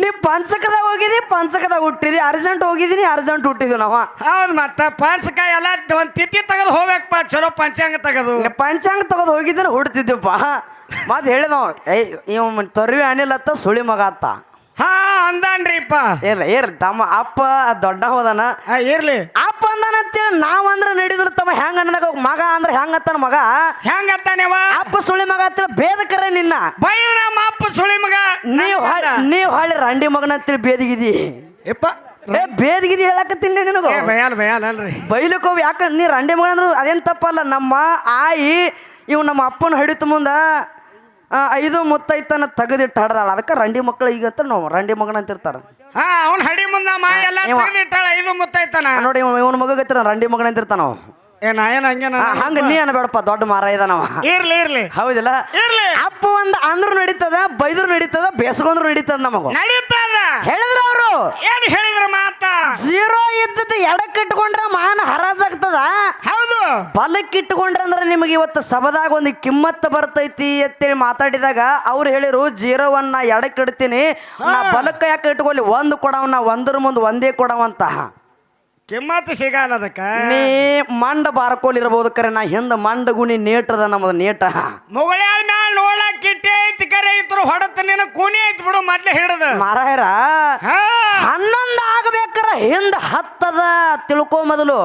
ನೀ ಪಂಚಕದಾಗ ಹೋಗಿದಿ ಪಂಚಕದಾಗ ಹುಟ್ಟಿದಿ urgent ಹೋಗಿದೀನಿ urgent ಹುಟ್ಟಿದ್ವಿ ನಾವು. ಹೌದು ಮತ್ತ ಪಂಚಕ ಎಲ್ಲ ಒಂದ್ ತಿಥಿ ತೆಗೆದು ಹೋಗ್ಬೇಕಪ್ಪ ಚಲೋ ಪಂಚಾಂಗ ತೆಗೆದು. ನೀ ಪಂಚಾಂಗ ತಗದು ಹೋಗಿದ್ರೆ ಹುಡ್ತಿದ್ದೆಪ್ಪ. ಮತ್ತೆ ಹೇಳಿದವ್ ಏಯ್ ಇವ್ ತೊರ್ವಿ ಅನಿಲತ್ತ ಸುಳಿ ಮಗ ಅತ್ತ ಹಾ ಅಂದಾನ್ರಿಪ್ಪ. ಏರ್ ಇರ್ಲಿ ತಮ್ಮ ಅಪ್ಪ ದೊಡ್ಡ ಹೋದನ. ಆ, ಇರ್ಲಿ ಅಪ್ಪ ಅಂದನಂತೀರ ನಾವ್ ಅಂದ್ರ ನಡಿದ್ರ ತಮ್ಮ ಹೆಂಗ ಅನ್ನದಾಗ ಮಗ ಅಂದ್ರ ಹೆಂಗ ಅತ್ತಾನ ಮಗ? ಹೆಂಗತ್ತಾನೆವ ಅಪ್ಪ ಸುಳಿ ಮಗ ಹತ್ತಿರ ಬೇದಕರ ನಿನ್ನ. ಬೈದ್ರ ಅಪ್ಪ ಸುಳಿ ಮಗ. ನೀವ್ ಹಾಳ್- ನೀವ್ ಹಾಳಿ ರಂಡಿ ಮಗನ ಅಂತೇಳಿ ಬೇದಿಗಿದಿ. ಯಪ್ಪ ಏ ಬೇದಿಗಿದಿ ಹೇಳಕತ್ತೀನಿ ನಿನಗ. ಏ ಬಯಾಲ್ ಬಯಲ್ ಅಲ್ರಿ. ಬೈಲಕ್ ಹೋಗಿ ಯಾಕ ನೀ ರಂಡಿ ಮಗನ ಅಂದ್ರು ಅದೇನ್ ತಪ್ಪಲ್ಲ. ನಮ್ಮ ಆಯಿ ಇವ್ ನಮ್ಮ ಅಪ್ಪನ ಹಡಿತು ಮುಂದ ಐದು ಮುತ್ತೈತನ ತೆಗೆದಿಟ್ಟು ಹಡ್ದಾಳ. ಅದಕ್ಕೆ ರಂಡಿ ಮಕ್ಕಳು ಈಗ ನೋವು ನಾವು. ರಂಡಿ ಮಗನ ಅಂತಿರ್ತಾರ. ಹಾ ಅವ್ನ ಹಡಿ ಮುಂದ ಮಾ ಎಲ್ಲ ತೆಗೆದಿಟ್ಟಾಳ ಐದು ಮುತ್ತೈತನ. ನೋಡಿ ಇವನ್ ಮಗ ರಂಡಿ ಮಗನ ಅಂತಿರ್ತಾನ ಅವ. ಏ ನಾ ಏನ್ ಹಂಗೇನ ಆ, ಹಂಗ ನೀ ಅನ್ಬೇಡಪ್ಪ ದೊಡ್ಡ ಮಾರ ಇದಾನವ. ಇರ್ಲಿ ಇರ್ಲಿ. ಹೌದಿಲ್ಲ? ಇರ್ಲಿ. ಅಪ್ಪ ಒಂದ್ ಅಂದ್ರು ನಡೀತದ ಬೈದ್ರು ನಡೀತದ ಬೇಸ್ಕೊಂಡ್ರು ನಡೀತದ ನಮಗ. ನಡೀತದ. ಹೇಳಿದ್ರ ಅವರು. ಏನ್ ಹೇಳಿದ್ರ ಮಾತ? ಜೀರೋ ಇದ್ದದ ಎಡಕ್ಕಿಟ್ಕೊಂಡ್ರ ಮಾನ ಹರಾಜಾಗ್ತದ. ಹೌದು. ಬಲಕ್ಕಿಟ್ಕೊಂಡ್ರ ಅಂದ್ರೆ ನಿಮಗೆ ಇವತ್ತು ಸಭದಾಗ ಒಂದು ಕಿಮ್ಮತ್ತು ಬರ್ತೈತಿ ಅಂತೇಳಿ ಮಾತಾಡಿದಾಗ ಅವ್ರು ಹೇಳಿರು ಜೀರೋವನ್ನ ಎಡಕ್ಕೆ ಇಡ್ತೀನಿ ನಾ ಬಲಕ್ಕ ಯಾಕೆ ಇಟ್ಕೊಳ್ಳಿ? ಒಂದು ಕೊಡವನ್ನ ನಾ ಒಂದ್ರ ಮುಂದೆ ಒಂದೇ ಕೊಡವಂತ. ಕಿಮ್ಮತ್ ಸಿಗಲ್ಲ ಅದಕ್ಕ? ನೀ ಮಂಡ ಬಾರ್ಕೋಲ್ ಇರಬಹುದು ಕರೆ ನಾ ಹಿಂದ ಮಂಡ ಗುಣಿ ನೇಟದ ನಮ್ದು ನೇಟ. ಮುಗಳಾಳ ಮ್ಯಾಲ ನೋಡಕ್ ಕಿಟ್ಟಿ ಐತಿ ಕರೆ ಇದ್ರು ಹೊಡತ ನಿನ್ನ ಕೂನಿ ಐತಿ ಬಿಡು ಮೊದ್ಲೇ ಹಿಡದ. ಮಾರಾಯರ ಹನ್ನೊಂದು ಆಗ್ಬೇಕಾರ ಹಿಂದ ಹತ್ತದ ತಿಳ್ಕೊ ಮೊದಲು.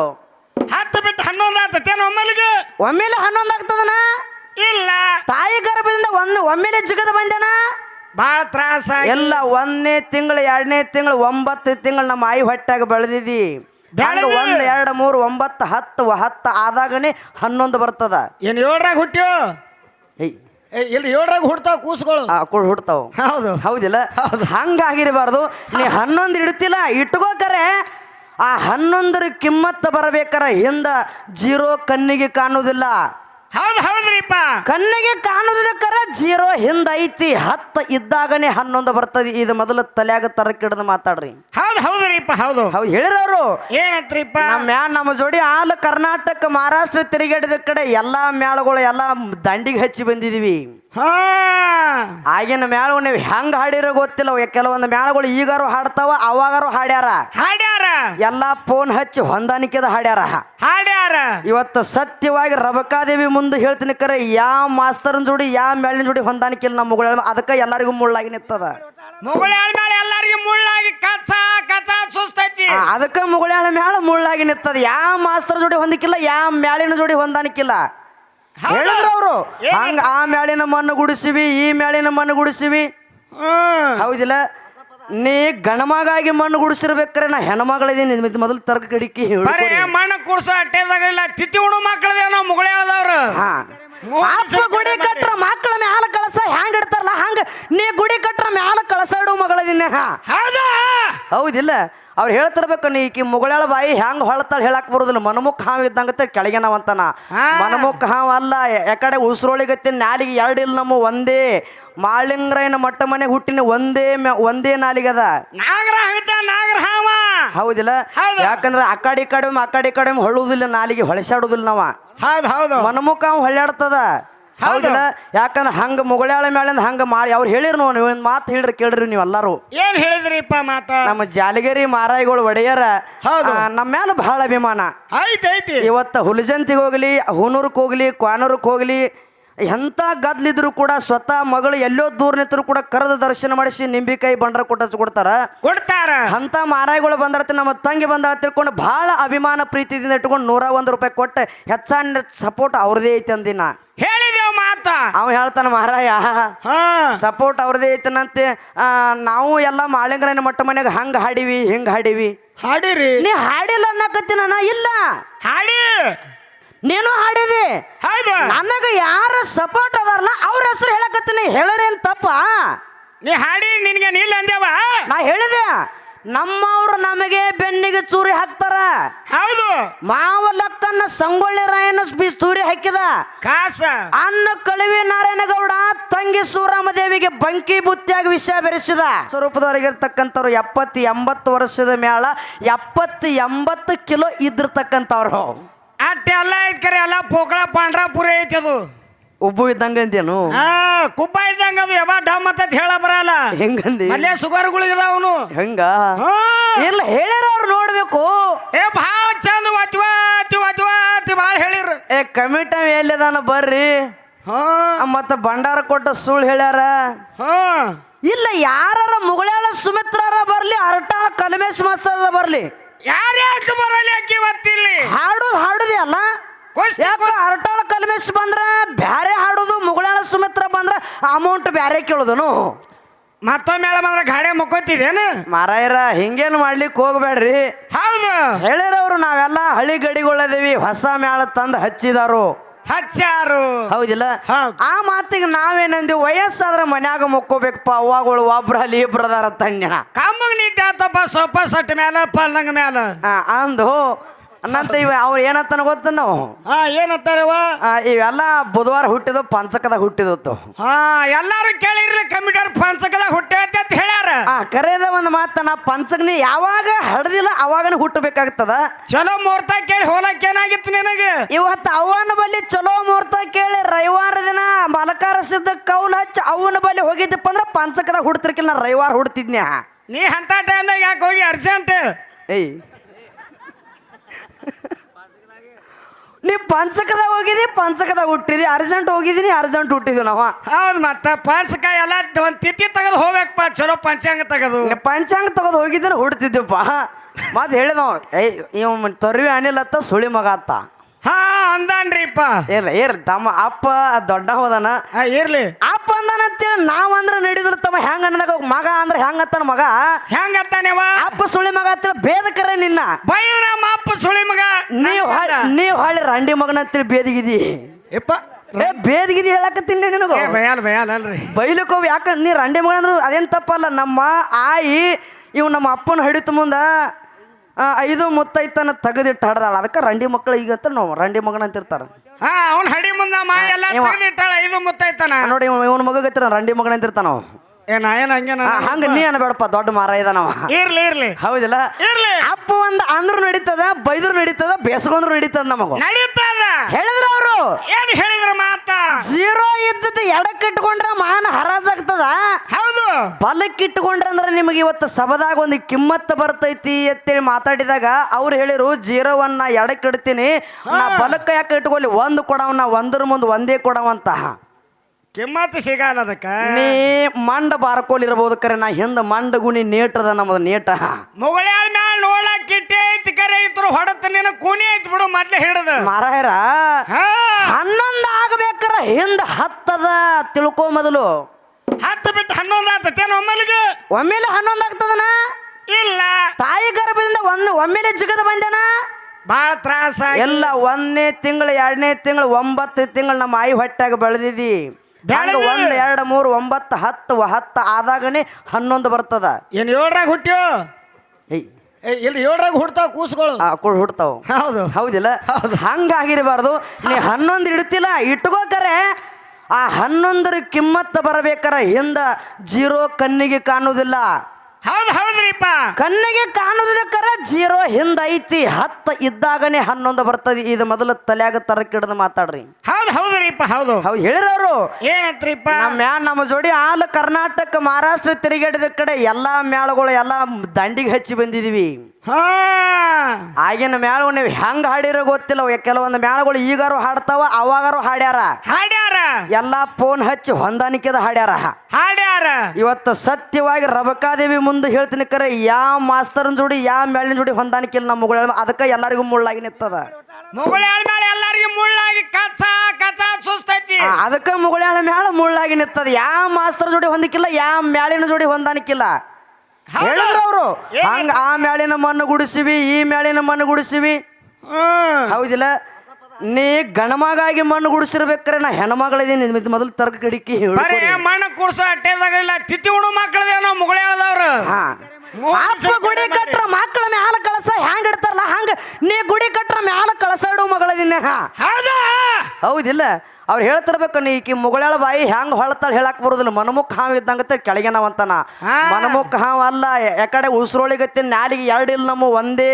ಹತ್ತು ಬಿಟ್ಟು ಹನ್ನೊಂದು ಆತತೇನು ಒಮ್ಮೆಲಿಗೆ? ಒಮ್ಮೆಲೆ ಹನ್ನೊಂದು ಆಗ್ತದನ? ಇಲ್ಲ. ತಾಯಿ ಗರ್ಭದಿಂದ ಒಂದು ಒಮ್ಮೆಲೆ ಜಿಗದ ಬಂದೇನ? ಬಾಳ ತ್ರಾಸ ಎಲ್ಲ ಒಂದನೇ ತಿಂಗಳು ಎರಡನೇ ತಿಂಗಳು ಒಂಬತ್ತು ತಿಂಗಳು ನಮ್ಮ ಆಯಿ ಹೊಟ್ಟಾಗ ಬೆಳೆದಿದಿ. ಹಂಗ ಬೆಳೆದಿ. ಒಂದ್ ಎರಡು ಮೂರು ಒಂಬತ್ತು ಹತ್ತು ಹತ್ತು ಆದಾಗನೆ ಹನ್ನೊಂದು ಬರ್ತದ. ಏನ್ ಏಳ್ರಾಗ ಹುಟ್ಟ್ಯೋ? ಇಲ್ಲಿ ಏಳ್ರಾಗ ಹುಡ್ತಾವ ಕೂಸುಗಳು? ಕುಳ್ ಹುಡ್ತಾವ. ಹೌದು. ಹೌದಿಲ್ಲ? ಹಂಗಾಗಿರಬಾರ್ದು. ನೀ ಹನ್ನೊಂದು ಇಡ್ತಿಲ್ಲ ಇಟ್ಕೋಕರೆ. ಆ ಹನ್ನೊಂದರ ಕಿಮ್ಮತ್ತು ಬರಬೇಕಾರ ಹಿಂದ ಜೀರೋ ಕಣ್ಣಿಗೆ ಕಾಣುವುದಿಲ್ಲ. ಹೌದು ಹೌದ್ರಿಪ್ಪ ಕಣ್ಣಿಗೆ ಕಾಣುದಕ್ಕರ ಜೀರೋ ಹಿಂದ ಐತಿ ಹತ್ತು ಇದ್ದಾಗನೆ ಹನ್ನೊಂದು ಬರ್ತದೆ. ಇದು ಮೊದಲು ತಲೆಯಾಗ ತರಕಿಡ್ದು ಮಾತಾಡ್ರಿ. ಹೌದು ಹೌದ್ರಿಪ್ಪ ಹೌದು. ಹೌದು ಹೇಳಿರೋರು. ಏನಂತ್ರಿಪ್ಪ? ನಮ್ಮ ಮ್ಯಾ ನಮ್ಮ ಜೋಡಿ ಆಲ್ ಕರ್ನಾಟಕ ಮಹಾರಾಷ್ಟ್ರ ತಿರುಗಾಡಿದ ಕಡೆ ಎಲ್ಲಾ ಮ್ಯಾಳಗಳು ಎಲ್ಲಾ ದಂಡಿಗೆ ಹಚ್ಚಿ ಬಂದಿದೀವಿ. ಹಾ. ಆಗಿನ ಮ್ಯಾಳ ನೀವು ಹೆಂಗ್ ಹಾಡಿರೋ ಗೊತ್ತಿಲ್ಲ ಕೆಲವೊಂದು ಮ್ಯಾಳಗಳು ಈಗಾರು ಹಾಡ್ತಾವ ಅವಾಗಾರು ಹಾಡ್ಯಾರ. ಹಾಡ್ಯಾರ. ಎಲ್ಲಾ ಫೋನ್ ಹಚ್ಚಿ ಹೊಂದಾಣಿಕೆದ ಹಾಡ್ಯಾರ. ಹಾಡ್ಯಾರ. ಇವತ್ತು ಸತ್ಯವಾಗಿ ರಬಕಾದೇವಿ ಮುಂದೆ ಹೇಳ್ತೀನಿ ಕರೆ ಯಾವ ಮಾಸ್ತರನ್ ಜೋಡಿ ಯಾವ ಮ್ಯಾಳಿನ ಜೋಡಿ ಹೊಂದಾಣಿಕೆ ಇಲ್ಲ ನಮ್ಮ ಮಗಳ ಅದಕ್ಕೆ ಎಲ್ಲರಿಗೂ ಮುಳ್ಳಾಗಿ ನಿತ್ತದ ಅದಕ್ಕ ಮ್ಯಾಲ ಎಲ್ಲರಿಗೂ ಮುಳ್ಳಾಗಿ ಕಚ್ಚ ಕಚ್ಚ ಸುಸ್ತೈತಿ. ಅದಕ್ಕೆ ಮ್ಯಾಳ ಮುಳ್ಳಾಗಿ ನಿತ್ತದ ಯಾವ ಮಾಸ್ತರ್ ಜೋಡಿ ಹೊಂದಿಕ್ಕಿಲ್ಲ ಯಾವ ಮ್ಯಾಳಿನ ಜೋಡಿ ಹೊಂದಾಣಿಕಿಲ್ಲ ಹೌದು. ಹೇಳಿದ್ರು ಅವರು? ಹಂಗ ಆ ಮ್ಯಾಳಿನ ಮಣ್ಣು ಗುಡಿಸಿವಿ ಈ ಮ್ಯಾಳಿನ ಮಣ್ಣು ಗುಡಿಸಿವಿ. ಹೌದಿಲ್ಲ? ನೀ ಗಣಮಗಾಗಿ ಮಣ್ಣು ಗುಡಿಸಿರ್ಬೇಕಾರೆ ನಾ ಹೆಣ್ಮಗಳಿದ್ದೀನಿ ಮೊದಲು ತರ್ಕ ಕಡಿಕಿ ಮಣ್ಣು ಕೂಡ್ಸೋ ಅಟ್ಟೆದಾಗ ಇಲ್ಲ ತಿತ್ತಿ ಹುಡು ಮಕ್ಕಳದೇ ನಾವು ಮುಗಳಾಳದವ್ರು ಹಾ. ಅಪ್ಪ ಗುಡಿ ಕಟ್ರ ಮಕ್ಕಳ ಮ್ಯಾಲ ಕಳಸ ಹ್ಯಾಂಗ ಇಡ್ತಾರಲ್ಲ ಹಂಗ ನೀ ಗುಡಿ ಕಟ್ರ ಮ್ಯಾಲ ಕಳಸ ಇಡು ಮಗಳದಿನ ಹೌದಾ? ಹೌದಿಲ್ಲ. ಅವ್ರು ಹೇಳ್ತಿರ್ಬೇಕು ನೀ ಈಕಿ ಮುಗಳಾಳ ಬಾಯಿ ಹ್ಯಾಂಗ ಹೊಳತಾಳ ಹೇಳಕ್ ಬರುದಿಲ್ಲ. ಮನಮುಖ ಹಾವ್ ಇದ್ದಂಗತ್ತೆ ಕೆಳಗೆ ನಾವಂತಾನ ಹಾ. ಮನಮುಖ ಹಾವ್ ಅಲ್ಲ. ಯಾಕಡೆ ಉಸ್ರೋಳಿಗತ್ತೆ ನಾಲಿಗೆ ಎರಡು ಇಲ್ಲ ನಮ್ಮ ಒಂದೇ. ಮಾಳಿಂಗ್ರೈನ ಮಟ್ಟ ಮನೆ ಹುಟ್ಟಿನ ಒಂದೇ ಒಂದೇ ನಾಲಿಗದ ನಾಗರ ನಾಗರ ಹಾವ. ಹೌದಿಲ್ಲ? ಹೌದು. ಯಾಕಂದ್ರೆ ಆ ಕಡೆ ಈ ಕಡೆ ಆ ಕಡೆ ಈ ಕಡೆ ನಾಲಿಗೆ ಹೊಳಸಾಡುದಿಲ್ಲ ನಾವ. ಹೌದು ಹೌದು. ಮನಮುಖ ಅವ್ ಹೊಳ್ಯಾಡ್ತದ. ಹೌದಿಲ್ಲ? ಯಾಕಂದ್ರೆ ಹಂಗ ಮುಗಳಾಳ ಮೇಲಿಂದ ಹಂಗ ಮಾಡಿ ಅವ್ರು ಹೇಳಿರು ನೀವು ಒಂದು ಮಾತು ಹೇಳ್ರಿ ಕೇಳ್ರಿ ನೀವೆಲ್ಲರೂ ಎಲ್ಲಾರು. ಏನ್ ಹೇಳಿದ್ರಿಪ್ಪ ಮಾತ? ನಮ್ಮ ಜಾಲಗೇರಿ ಮಾರಾಯಿಗಳು ಒಡೆಯರ ಹೌದು. ಆ, ನಮ್ಮ ಮೇಲೆ ಬಹಳ ಅಭಿಮಾನ. ಐತಿ ಐತಿ ಇವತ್ತು ಹುಲಿಜಂತಿಗೆ ಹೋಗ್ಲಿ ಹೂನೂರ್ಗೆ ಹೋಗ್ಲಿ ಕ್ವಾನೂರ್ಗೆ ಹೋಗ್ಲಿ ಎಂಥ ಗದ್ಲಿದ್ರು ಕೂಡ ಸ್ವತಃ ಮಗಳು ಎಲ್ಲೋ ದೂರ ನಿಂತರು ಕೂಡ ಕರೆದ ದರ್ಶನ ಮಾಡಿಸಿ ನಿಂಬಿಕಾಯಿ ಬಂಡ್ರ ಕೊಟ್ಟು ಕೊಡ್ತಾರ. ಕೊಡ್ತಾರ. ಅಂತ ಮಾರಾಯಿಗಳು ಬಂದರತ್ತೆ ನಮ್ಮ ತಂಗಿ ಬಂದ ತಿಳ್ಕೊಂಡು ಬಹಳ ಅಭಿಮಾನ ಪ್ರೀತಿದಿಂದ ಇಟ್ಕೊಂಡು ನೂರ ಒಂದು ರೂಪಾಯಿ ಕೊಟ್ಟು ಹೆಚ್ಚಾನ ಸಪೋರ್ಟ್ ಅವ್ರದೇ ಐತಿ ಅಂದಿನ. ಹೇಳಿದೇವ್ ಮಾತ? ಅವ ಹೇಳ್ತಾನ ಮಹಾರಾಯ ಹಾ. ಸಪೋರ್ಟ್ ಅವ್ರದೇ ಐತನಂತೆ. ನಾವು ಎಲ್ಲ ಮಾಳಿಂಗರನ ಮಟ್ಟ ಮನೆಗೆ ಹಂಗ ಹಾಡಿವಿ ಹಿಂಗ್ ಹಾಡಿವಿ. ಹಾಡಿರಿ. ನೀ ಹಾಡಿಲ್ಲ ಅನ್ನಕತ್ತಿನ ಇಲ್ಲ. ಹಾಡಿ. ನೀನು ಹಾಡಿದಿ. ಹೌದು ನನಗೆ ಯಾರ ಸಪೋರ್ಟ್ ಅದಾರಲ್ಲ ಅವ್ರ ಹೆಸರು ಹೇಳಕತ್ತೀನಿ. ಹೇಳರೇನ್ ತಪ್ಪ? ನೀ ಹಾಡಿ ನಿನ್ಗೆ ನೀಲ್ ಅಂದೇವ ನಾ ಹೇಳಿದೆ. ನಮ್ಮವ್ರು ನಮಗೆ ಬೆನ್ನಿಗೆ ಚೂರಿ ಹಾಕ್ತಾರ. ಹೌದು. ಮಾವ ಲಕ್ಕನ್ನ ಸಂಗೊಳ್ಳಿ ರಾಯನ ಬಿ- ಚೂರಿ ಹಾಕಿದ. ಕಾಸ. ಅನ್ನ ಕಳುವಿ ನಾರಾಯಣಗೌಡ ತಂಗಿ ಸೂರಾಮದೇವಿಗೆ ಬಂಕಿ ಬುತ್ತಿಯಾಗಿ ವಿಷಯ ಬೆರೆಸಿದ. ಸ್ವರೂಪದವರಿಗಿರ್ತಕ್ಕಂಥವ್ರು ಎಪ್ಪತ್ತು ಎಂಬತ್ತು ವರ್ಷದ ಮೇಳ ಎಪ್ಪತ್ತು ಎಂಬತ್ತು ಕಿಲೋ ಇದ್ದಿರ್ತಕ್ಕಂಥವ್ರು. ಅಟ್ಟೆ ಎಲ್ಲ ಐತ್ ಕರೆ ಎಲ್ಲ ಪೋಕಳ ಪಾಂಡ್ರಾಪುರ ಐತಿ ಅದು. ಉಬ್ಬು ಇದ್ದಂಗ ಅಂತೇನು ಹಾ ಕುಬ್ಬ ಇದ್ದಂಗ ಅದು ಯಾವ ಡಮ್ ಅಂತ ಹೇಳ ಬರಲ್ಲ. ಹೆಂಗಂದಿ? ಮಲ್ಲೆ ಸುಗರ್ಗಳಿಗದ ಅವನು. ಹೆಂಗ? ಹಾ. ಇಲ್ಲ ಹೇಳ್ಯಾರ ಅವ್ರು ನೋಡ್ಬೇಕು. ಏ ಭಾಳ ಚಂದ ವಚ್ವಾತಿ ವಚ್ವಾತಿ ಭಾಳ ಹೇಳಿರ. ಏ ಕಮಿಟ ಎಲ್ಲಿದಾನ ಬರ್ರಿ? ಹಾ. ಮತ್ತೆ ಭಂಡಾರ ಕೊಟ್ಟ ಸುಳ್ಳು ಹೇಳ್ಯಾರ? ಹಾ. ಇಲ್ಲ ಯಾರ ಮುಗಳಾಳ ಸುಮಿತ್ರ ಬರ್ಲಿ ಅರಟಾಳ ಕಲಮೇಶ್ ಮಾಸ್ತರ ಬರ್ಲಿ. ಯಾರ್ಯಾಕೆ ಬರಲಿ ಅಕ್ಕಿ ಇವತ್ತಿಲ್ಲಿ. ಹಾಡೋದು ಹಾಡುದೇ ಅಲ್ಲ. ಕುಸ್ತಿ ಯಾಕ ಅರಟಾಳ ಕಲ್ಮೇಶ್ ಬಂದ್ರೆ ಬ್ಯಾರೆ ಹಾಡೋದು ಮುಗಳಾಳ ಸುಮಿತ್ರ ಬಂದ್ರೆ ಅಮೌಂಟ್ ಬ್ಯಾರೆ ಕೇಳೋದನು. ಮತ್ತೊಮ್ಮೆ ಹೇಳ ಬಂದ್ರೆ ಗಾಡಿ ಮುಕ್ಕೋತಿದೇನು ಮಾರಾಯರ ಹಿಂಗೇನು ಮಾಡ್ಲಿಕ್ಕೆ ಹೋಗ್ಬೇಡ್ರಿ ಹೌದು. ಹೇಳಿರವ್ರು ನಾವೆಲ್ಲ ಹಳಿ ಗಡಿಗೊಳ್ಳದೇವಿ ಹೊಸ ಮೇಳ ತಂದು ಹಚ್ಚಿದಾರು. ಹಚ್ಚಾರು. ಹೌದಿಲ್ಲ? ಹೌದ್. ಆ ಮಾತಿಗೆ ನಾವೇನಂದಿ ವಯಸ್ಸಾದ್ರ ಮನ್ಯಾಗ ಮುಕ್ಕೋಬೇಕಪ್ಪ ಅವ್ವಾಗಳು ಒಬ್ರಲ್ಲಿ ಇಬ್ರದಾರ ತಂಜನ ಕಮ್ಮಗ್ ನಿಂತೆ ಆತಪ್ಪ ಸೊಪ್ಪ ಸಟ್ ಮ್ಯಾಲ ಪಲ್ಲಂಗ ಮ್ಯಾಲ. ಅಂದು ಅನ್ನಂತ ಇವ ಅವ್ರು ಏನಂತಾನ ಗೊತ್ತ ನಾವು? ಹಾ ಏನಂತಾರವ ಇವೆಲ್ಲ ಬುಧವಾರ ಹುಟ್ಟಿದ್ದು ಪಂಚಕದಾಗ ಹುಟ್ಟಿದತ್ತು ಹಾ ಎಲ್ಲಾರು ಕೇಳಿರ್ಲಿ ಕಂಪ್ಯೂಟರ್ ಪಂಚಕದಾಗ ಹುಟ್ಟೈತೆ ಅಂತ ಹೇಳ್ಯಾರ. ಆ ಕರೆಯದ ಒಂದು ಮಾತ ನಾ ಪಂಚಕನಿ ಯಾವಾಗ ಹಡ್ದಿಲ್ಲ ಅವಾಗನ ಹುಟ್ಟಬೇಕಾಗ್ತದ. ಚಲೋ ಮುಹೂರ್ತ ಕೇಳಿ ಹೋಲಕ್ ಏನಾಗಿತ್ತು ನಿನಗೆ? ಇವತ್ತು ಅವನ ಬಲ್ಲಿ ಚಲೋ ಮುಹೂರ್ತ ಕೇಳಿ ರವಿವಾರ ದಿನ ಮಲಕಾರ ಸಿದ್ಧ ಕೌಲ್ ಹಚ್ಚಿ ಅವನ ಬಲ್ಲಿ ಹೋಗಿದ್ದಪ್ಪ ಅಂದ್ರೆ ಪಂಚಕದಾಗ ಹುಡ್ತಿರ್ಕಿಲ್ಲ ನಾ ರವಿವಾರ ಹುಡ್ತಿದ್ನ್ಯಾ? ನೀ ಅಂತ ಟೈಮ್ದಾಗ ಯಾಕೆ ಹೋಗಿ ಅರ್ಜೆಂಟ್? ಏಯ್ ನೀ ಪಂಚಕದಾಗ ಹೋಗಿದಿ ಪಂಚಕದಾಗ ಹುಟ್ಟಿದಿ ಅರ್ಜೆಂಟ್ ಹೋಗಿದ್ದೀನಿ ಅರ್ಜೆಂಟ್ ಹುಟ್ಟಿದ್ವಿ ನಾವು. ಹೌದು ಮತ್ತ ಪಂಚಕ ಎಲ್ಲ ಒಂದ್ ತಿಥಿ ತೆಗೆದು ಹೋಗ್ಬೇಕಪ್ಪ ಚಲೋ ಪಂಚಾಂಗ ತೆಗೆದು. ನೀ ಪಂಚಾಂಗ ತಗದು ಹೋಗಿದ್ರೆ ಹುಡ್ತಿದ್ದೆಪ್ಪ ಮತ್ತೆ ಹೇಳಿದವ ಏಯ್ ಇವ್ ತೊರವಿ ಅನಿಲತ್ತ ಸುಳಿ ಮಗ ಅತ್ತ. ಹಾ ಅಂದಾನ್ರಿಪ್ಪ. ಏರ್ ಏರ್ ತಮ್ಮ ಅಪ್ಪ ದೊಡ್ಡ ಹೋದನ ಹಾ ಇರ್ಲಿ. ಅಂದಾನಂತೀರ ನಾವ್ ಅಂದ್ರೆ ನಡೀದ್ರ ತಮ್ಮ ಹೆಂಗ ಅನ್ನದಾಗ ಮಗ ಅಂದ್ರೆ ಹೆಂಗ ಅತ್ತಾನ ಮಗ? ಹೆಂಗತ್ತಾನೆವ ಅಪ್ಪ ಸುಳಿ ಮಗ ಹತ್ತಿರ ಬೇದಕರೆ ನಿನ್ನ. ಬೈದ ನಮ್ಮ ಅಪ್ಪ ಸುಳಿ ಮಗ. ನೀವ್ ಹೊಳ್- ನೀವ್ ಹಳ್ಳಿ ರಂಡಿ ಮಗನ ಹತ್ತಿರ ಬೇದಿಗಿದಿ. ಯಪ್ಪ ಏ ಬೇದಗಿದಿ ಹೇಳಕತ್ತೀನಿ ನಿನಗ. ಬಯಲ್ ಬಯಲ್ ಅಲ್ರಿ. ಬೈಲಕ್ ಹೋಗಿ ಯಾಕ ನೀ ರಂಡಿ ಮಗ ಅಂದ್ರು ಅದೇನ್ ತಪ್ಪಲ್ಲ. ನಮ್ಮ ಆಯಿ ಇವ್ ನಮ್ಮ ಅಪ್ಪನ ಹಿಡಿತ ಮುಂದ ಐದು ಮುತ್ತೈತನ ತೆಗೆದಿಟ್ಟು ಹಡ್ದಾಳ. ಅದಕ್ಕೆ ರಂಡಿ ಮಕ್ಕಳು ಈಗ ನಾವು ರಂಡಿ ಮಗನ ಅಂತಿರ್ತಾರ ಹಾ ಅವ್ನ ಹಡಿ ಮುಂದ ಮಾ ಎಲ್ಲ ಇವ- ತೆಗೆದಿಟ್ಟಾಳ ಇದು ಮುತ್ತೈತನ. ನೋಡಿ ಇವನ್ ಮಗ ಗತ್ತಿರ ರಂಡಿ ಮಗನ ಅಂತಿರ್ತಾನ ಅವ. ಏನ ಏನ ಹಂಗೇನ ಆ, ಹಂಗ ನೀ ಅನ್ಬೇಡಪ್ಪ ದೊಡ್ಡ ಮಾರ ಇದಾನವ ಇರ್ಲಿ ಇರ್ಲಿ. ಹೌದಿಲ್ಲ? ಇರ್ಲಿ. ಅಪ್ಪ ಒಂದ್ ಅಂದ್ರು ನಡೀತದ ಬೈದ್ರು ನಡೀತದ ಬೇಸ್ಕೊಂಡ್ರು ನಡೀತದ ನಮಗ. ನಡೀತದ. ಹೇಳಿದ್ರ ಅವರು. ಏನ್ ಹೇಳಿದ್ರ ಮಾತ ಜೀರೋ ಇದ್ದದ್ದು ಎಡಕ್ಕೆ ಇಟ್ಕೊಂಡ್ರ ಮಾನ ಹರಾಜಾಗ್ತದ? ಹೌದು. ಬಲಕ್ಕಿಟ್ಕೊಂಡ್ರ ಅಂದ್ರೆ ನಿಮಗೆ ಇವತ್ತು ಸಭದಾಗ ಒಂದು ಕಿಮ್ಮತ್ತು ಬರ್ತೈತಿ ಅಂತೇಳಿ ಮಾತಾಡಿದಾಗ ಅವ್ರು ಹೇಳಿರು ಜೀರೋವನ್ನ ಎಡಕ್ಕಿಡ್ತೀನಿ ನಾ ಬಲಕ್ಕ ಯಾಕೆ ಇಟ್ಕೊಳ್ಳಿ? ಒಂದು ಕೊಡವನ್ನ ಒಂದ್ರ ಮುಂದೆ ಒಂದೇ ಕೊಡವಂತ. ಕಿಮ್ಮತ್ತು ಸಿಗಲ್ಲ ಅದಕ್ಕ. ನೀ ಮಂಡ ಬಾರ್ಕೋಲ್ ಇರ್ಬೋದು ಕರೆ ನಾ ಹಿಂದ ಮಂಡ ಗುಣಿ ನೇಟದ ನಮ್ಮದು ನೇಟ. ಮುಗಳಾಳ ಮ್ಯಾಲ ನೋಡಕ್ ಕಿಟ್ಟಿ ಐತಿ ಕರೆ ಇದ್ರು ಹೊಡತ ನಿನ್ನ ಕೂನಿ ಐತಿ ಬಿಡು ಮೊದ್ಲು ಹಿಡದ. ಮಾರಾಯರ ಹನ್ನೊಂದು ಆಗಬೇಕಾರ ಹಿಂದ ಹತ್ತದ ತಿಳ್ಕೊ ಮೊದಲು. ಹತ್ತು ಬಿಟ್ಟು ಹನ್ನೊಂದು ಆಗ್ತೈತೇನು ಒಮ್ಮೆಲಿಗೆ? ಒಮ್ಮೆಲೆ ಹನ್ನೊಂದು ಆಗ್ತದನ? ಇಲ್ಲ. ತಾಯಿ ಗರ್ಭದಿಂದ ಒಂದು ಒಮ್ಮೆಲೆ ಜಿಗದ ಬಂದೇನ? ಭಾಳ ತ್ರಾಸ ಎಲ್ಲ ಒಂದನೇ ತಿಂಗಳು ಎರಡನೇ ತಿಂಗಳು ಒಂಬತ್ತು ತಿಂಗಳು ನಮ್ಮ ಆಯಿ ಹೊಟ್ಟೆಗೆ ಬೆಳೆದಿದ್ದಿ ಹಂಗ ಒಂದು ಎರಡು ಮೂರು ಒಂಬತ್ತು ಹತ್ತು ಹತ್ತು ಆದಾಗನೇ ಹನ್ನೊಂದು ಬರ್ತದ. ಏನು ಏಳ್ರಾಗ ಹುಟ್ಟ್ಯೋ? ಏಯ್. ಇಲ್ಲಿ ಏಳ್ರಾಗ ಹುಡ್ತಾವ ಕೂಸುಗಳು. ಕುಳ್ ಹುಡ್ತಾವ. ಹೌದು. ಹೌದಿಲ್ಲ? ಹಂಗಾಗಿರಬಾರ್ದು. ನೀ ಹನ್ನೊಂದು ಇಡ್ತಿಲ್ಲ ಇಟ್ಕೋಕರೆ. ಆ ಹನ್ನೊಂದರ ಕಿಮ್ಮತ್ತು ಬರಬೇಕಾರ ಹಿಂದ ಜೀರೋ ಕಣ್ಣಿಗೆ ಕಾಣುವುದಿಲ್ಲ. ಹೌದು ಹೌದ್ರಿಪ್ಪ. ಕಣ್ಣಿಗೆ ಕಾಣುದಕ್ಕರ ಜೀರೋ ಹಿಂದೈತಿ ಹತ್ತು ಇದ್ದಾಗನೆ ಹನ್ನೊಂದು ಬರ್ತದೆ. ಇದು ಮೊದಲು ತಲೆಯಾಗ ತರಕಿಡ್ದು ಮಾತಾಡ್ರಿ. ಹೌದು ಹೌದ್ರಿಪ್ಪ ಹೌದು. ಹೌದು ಹೇಳಿರೋರು. ಏನಂತ್ರಿಪ್ಪ? ನಮ್ಮ ಮ್ಯಾ ನಮ್ಮ ಜೋಡಿ ಆಲ್ ಕರ್ನಾಟಕ ಮಹಾರಾಷ್ಟ್ರ ತಿರುಗಾಡಿದ ಕಡೆ ಎಲ್ಲಾ ಮ್ಯಾಳಗಳು ಎಲ್ಲಾ ದಂಡಿಗೆ ಹಚ್ಚಿ ಬಂದಿದೀವಿ. ಹಾ. ಆಗಿನ ಮ್ಯಾಳಗಳು ನೀವು ಹೆಂಗ್ ಹಾಡಿರೋ ಗೊತ್ತಿಲ್ಲ ಅವು. ಕೆಲವೊಂದು ಮ್ಯಾಳಗಳು ಈಗಾರು ಹಾಡ್ತಾವ ಅವಾಗಾರು ಹಾಡ್ಯಾರ. ಹಾಡ್ಯಾರ. ಎಲ್ಲಾ ಫೋನ್ ಹಚ್ಚಿ ಹೊಂದಾಣಿಕೆದ ಹಾಡ್ಯಾರ. ಹಾಡ್ಯಾರ. ಇವತ್ತು ಸತ್ಯವಾಗಿ ರಬಕಾದೇವಿ ಮುಂದೆ ಹೇಳ್ತೀನಿ ಕರೆ ಯಾವ ಮಾಸ್ತರ್ನ ಜೋಡಿ ಯಾವ ಮ್ಯಾಳಿನ ಜೋಡಿ ಹೊಂದಾಣಿಕೆ ಇಲ್ಲ ನಮ್ಮ ಮಗಳ ಅದಕ್ಕೆ ಎಲ್ಲರಿಗೂ ಮುಳ್ಳಾಗಿ ನಿತ್ತದ ಮುಗುಳ್ಯಾಳ ಮ್ಯಾಲ ಎಲ್ಲರಿಗೂ ಮುಳ್ಳಾಗಿ ಕಚ್ಚ ಕಚ್ಚ ಸುಸ್ತೈತಿ. ಅದಕ್ಕೆ ಮುಗಳಾಳ ಮ್ಯಾಳ ಮುಳ್ಳಾಗಿ ನಿತ್ತದ ಯಾವ ಮಾಸ್ತರ್ ಜೋಡಿ ಹೊಂದಿಕ್ಕಿಲ್ಲ ಯಾವ ಮ್ಯಾಳಿನ ಜೋಡಿ ಹೊಂದಾಣಿಕಿಲ್ಲ. ಹೌದು. ಹೇಳಿದ್ರು ಅವರು ಹಂಗ ಆ ಮ್ಯಾಳಿನ ಮಣ್ಣು ಗುಡಿಸಿವಿ ಈ ಮ್ಯಾಳಿನ ಮಣ್ಣು ಗುಡಿಸಿವಿ. ಹೌದಿಲ್ಲ? ನೀ ಗಣಮಗಾಗಿ ಮಣ್ಣು ಗುಡಿಸಿರ್ಬೇಕಾರೆ ನಾ ಹೆಣ್ಮಗಳಿದ್ದೀನಿ ಇದು ಮೊದಲು ತರ್ಕ ಕಿಡಿಕಿ ಬರೀ ಮಣ್ಣು ಕೂಡ್ಸೋ ಅಟ್ಟೆದಾಗ ಇಲ್ಲ ತಿತ್ತಿ ಉಣು ಮಕ್ಕಳದೇನೋ ಮುಗುಳ್ಯಾಳದವ್ರು ಹಾ. ಅಪ್ಪ ಗುಡಿ ಕಟ್ರ ಮಕ್ಕಳ ಮ್ಯಾಲ ಕಳಸ ಹ್ಯಾಂಗ ಇಡ್ತಾರಲ್ಲ ಹಂಗ? ನೀ ಗುಡಿ ಕಟ್ರ ಮ್ಯಾಲ ಕಳಸ ಇಡು ಮಗಳದಿನ. ಹೌದಾ? ಹೌದಿಲ್ಲ? ಅವ್ರು ಹೇಳ್ತಿರ್ಬೇಕು ನೀ ಈಕಿ ಮುಗಳಾಳ ಬಾಯಿ ಹೆಂಗ್ ಹೊಳತಾಳ? ಹೇಳಕ್ ಬರುದಿಲ್ಲ. ಮನಮುಖ ಹಾವ್ ಇದ್ದಂಗತ್ತ ಕೆಳಗೆ ನಾವಂತಾನ. ಮನಮುಖ ಹಾವ್ ಅಲ್ಲ ಯಾಕಡೆ ಉಸ್ರೋಳಿಗತ್ತೆ ನಾಲಿಗೆ ಎರಡು ಇಲ್ಲ ನಮ್ಮ ಒಂದೇ.